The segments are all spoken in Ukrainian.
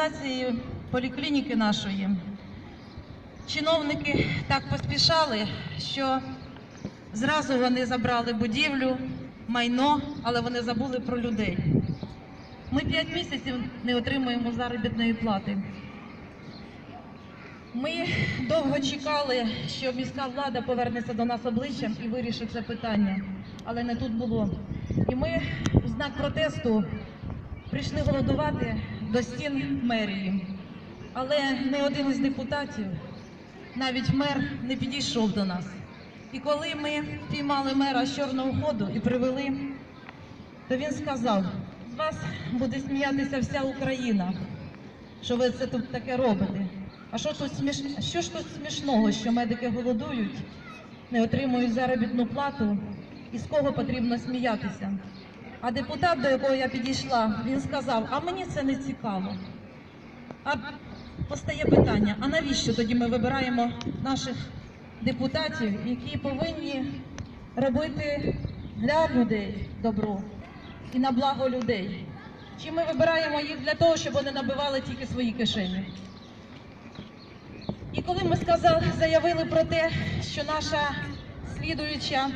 організації поліклініки нашої чиновники так поспішали, що зразу вони забрали будівлю, майно, але вони забули про людей. Ми 5 місяців не отримуємо заробітної плати. Ми довго чекали, що міська влада повернеться до нас обличчям і вирішить це питання, але не тут було. І ми в знак протесту прийшли голодувати до стін мерії. Але не один із депутатів, навіть мер, не підійшов до нас. І коли ми піймали мера з чорного ходу і привели, то він сказав: з вас буде сміятися вся Україна, що ви це тут таке робите. А що тут сміш... що ж тут смішного, що медики голодують, не отримують заробітну плату, і з кого потрібно сміятися? А депутат, до якого я підійшла, він сказав: а мені це не цікаво. А постає питання: а навіщо тоді ми вибираємо наших депутатів, які повинні робити для людей добро і на благо людей? Чи ми вибираємо їх для того, щоб вони набивали тільки свої кишені? І коли ми сказали, заявили про те, що наша слідуюча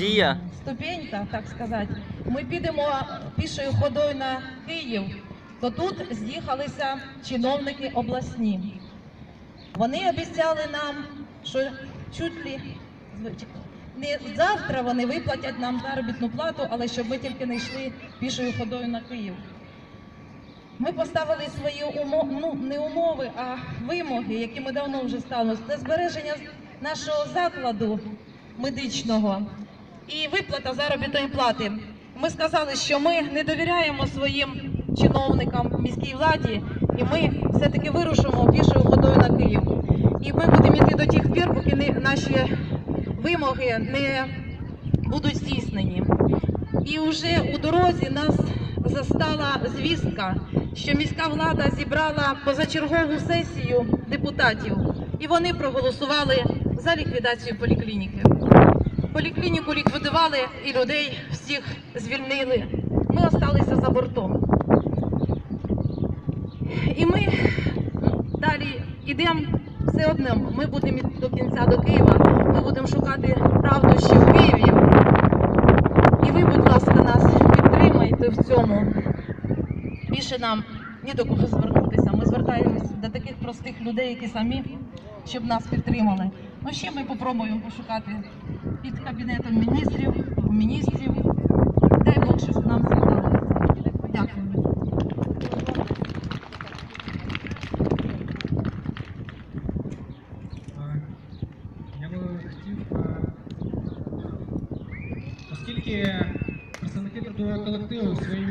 Дія. ступенька, так сказати, ми підемо пішою ходою на Київ, то тут з'їхалися чиновники обласні. Вони обіцяли нам, що чуть ли не завтра вони виплатять нам заробітну плату, але щоб ми тільки не йшли пішою ходою на Київ. Ми поставили свої умови, ну не умови, а вимоги, які ми давно вже ставили. Це збереження нашого закладу медичного і виплата заробітної плати. Ми сказали, що ми не довіряємо своїм чиновникам міській владі, і ми все-таки вирушимо пішою ходою на Київ. І ми будемо йти до тих пір, поки наші вимоги не будуть здійснені. І вже у дорозі нас застала звістка, що міська влада зібрала позачергову сесію депутатів, і вони проголосували за ліквідацію поліклініки. Поліклініку ліквідували і людей всіх звільнили. Ми осталися за бортом. І ми далі йдемо все одно. Ми будемо до кінця до Києва. Ми будемо шукати правду ще в Києві. І ви, будь ласка, нас підтримайте в цьому. Більше нам ні до кого звернутися. Ми звертаємося до таких простих людей, які самі, щоб нас підтримали. Ну ще ми попробуємо пошукати під кабінетом міністрів, міністрів. Дай Бог, щоб нам це. Дякую. Я би хотів, оскільки представники трудового колективу своїм